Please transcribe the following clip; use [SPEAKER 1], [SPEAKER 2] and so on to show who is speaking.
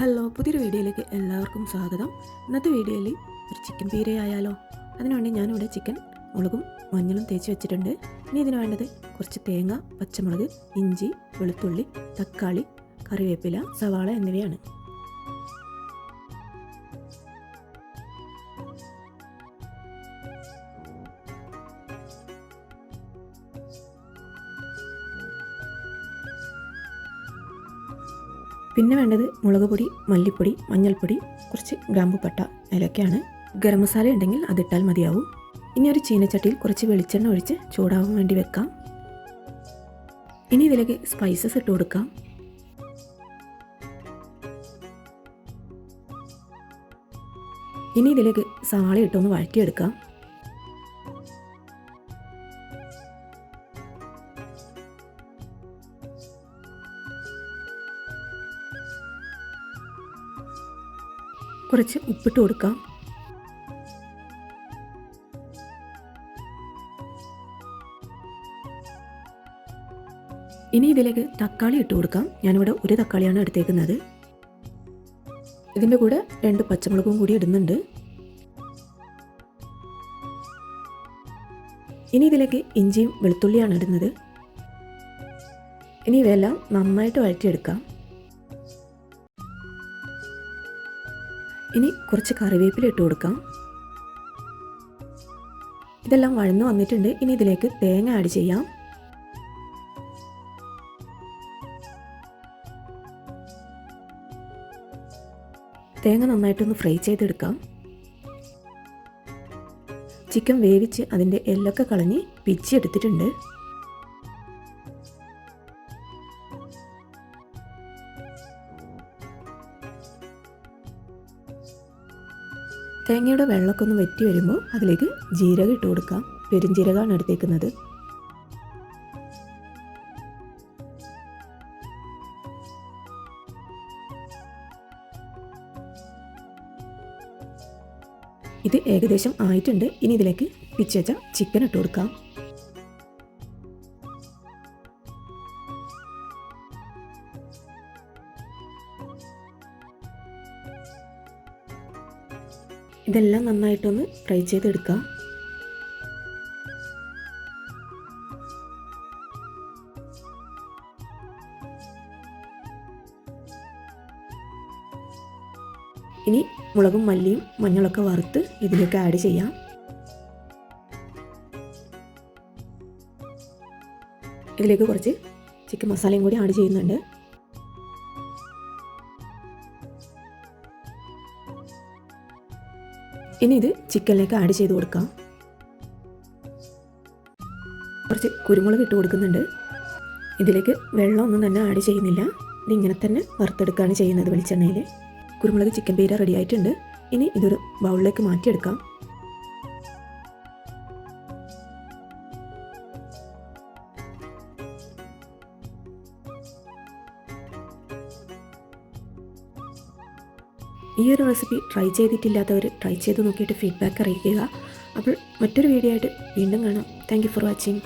[SPEAKER 1] hello പുതിയൊരു വീഡിയോയിലേക്ക് എല്ലാവർക്കും സ്വാഗതം ഇന്നത്തെ വീഡിയോയിൽ ഒരു ചിക്കൻ പീരയായാലോ അതിനുവേണ്ടി ഞാനിവിടെ ചിക്കൻ മുളകും മഞ്ഞളും തേച്ച് വെച്ചിട്ടുണ്ട് ഇനി ഇതിന് വേണ്ടത് കുറച്ച് തേങ്ങ പച്ചമുളക് ഇഞ്ചി വെളുത്തുള്ളി തക്കാളി കറിവേപ്പില സവാള എന്നിവയാണ് പിന്നെ വേണ്ടത് മുളക് പൊടി മല്ലിപ്പൊടി മഞ്ഞൾപ്പൊടി കുറച്ച് ഗ്രാമ്പു പട്ട ഏലക്കയാണ് ഗരം മസാല ഉണ്ടെങ്കിൽ അതിട്ടാൽ മതിയാവും ഇനി ഒരു ചീനച്ചട്ടിയിൽ കുറച്ച് വെളിച്ചെണ്ണ ഒഴിച്ച് ചൂടാവാൻ വേണ്ടി വെക്കാം ഇനി ഇതിലേക്ക് സ്പൈസസ് ഇട്ട് കൊടുക്കാം ഇനി ഇതിലേക്ക് സാള ഇട്ടൊന്ന് വഴറ്റിയെടുക്കാം കുറച്ച് ഉപ്പിട്ട് കൊടുക്കാം ഇനി ഇതിലേക്ക് തക്കാളി ഇട്ട് കൊടുക്കാം ഞാനിവിടെ ഒരു തക്കാളിയാണ് എടുത്തേക്കുന്നത് ഇതിൻ്റെ കൂടെ രണ്ട് പച്ചമുളകും കൂടി ഇടുന്നുണ്ട് ഇനി ഇതിലേക്ക് ഇഞ്ചിയും വെളുത്തുള്ളിയാണ് ഇടുന്നത് ഇനി ഇവയെല്ലാം നന്നായിട്ട് വഴറ്റിയെടുക്കാം ഇനി കുറച്ച് കറിവേപ്പില ഇട്ട് കൊടുക്കാം ഇതെല്ലാം വഴന്നു വന്നിട്ടുണ്ട് ഇനി ഇതിലേക്ക് തേങ്ങ ആഡ് ചെയ്യാം തേങ്ങ നന്നായിട്ടൊന്ന് ഫ്രൈ ചെയ്തെടുക്കാം ചിക്കൻ വേവിച്ച് അതിൻ്റെ എല്ലൊക്കെ കളഞ്ഞ് പിച്ചി എടുത്തിട്ടുണ്ട് തേങ്ങയുടെ വെള്ളമൊക്കെ ഒന്ന് വറ്റി വരുമ്പോൾ അതിലേക്ക് ജീരകം ഇട്ട് കൊടുക്കാം പെരുംജീരകമാണ് എടുത്തേക്കുന്നത് ഇത് ഏകദേശം ആയിട്ടുണ്ട് ഇനി ഇതിലേക്ക് പിച്ചച്ച ചിക്കൻ ഇട്ട് കൊടുക്കാം ഇതെല്ലാം നന്നായിട്ടൊന്ന് ഫ്രൈ ചെയ്തെടുക്കുക ഇനി മുളകും മല്ലിയും മഞ്ഞളൊക്കെ വറുത്ത് ഇതിലേക്ക് ആഡ് ചെയ്യാം ഇതിലേക്ക് കുറച്ച് ചിക്കൻ മസാലയും കൂടി ആഡ് ചെയ്യുന്നുണ്ട് ഇനി ഇത് ചിക്കനിലേക്ക് ആഡ് ചെയ്ത് കൊടുക്കാം കുറച്ച് കുരുമുളക് ഇട്ട് കൊടുക്കുന്നുണ്ട് ഇതിലേക്ക് വെള്ളമൊന്നും തന്നെ ആഡ് ചെയ്യുന്നില്ല ഇതിങ്ങനെ തന്നെ വറുത്തെടുക്കുകയാണ് ചെയ്യുന്നത് വെളിച്ചെണ്ണയിൽ കുരുമുളക് ചിക്കൻ പീര റെഡി ആയിട്ടുണ്ട് ഇനി ഇതൊരു ബൗളിലേക്ക് മാറ്റിയെടുക്കാം ഈ ഒരു റെസിപ്പി ട്രൈ ചെയ്തിട്ടില്ലാത്തവർ ട്രൈ ചെയ്ത് നോക്കിയിട്ട് ഫീഡ്ബാക്ക് അറിയിക്കുക അപ്പോൾ മറ്റൊരു വീഡിയോ ആയിട്ട് വീണ്ടും കാണാം താങ്ക് ഫോർ വാച്ചിങ്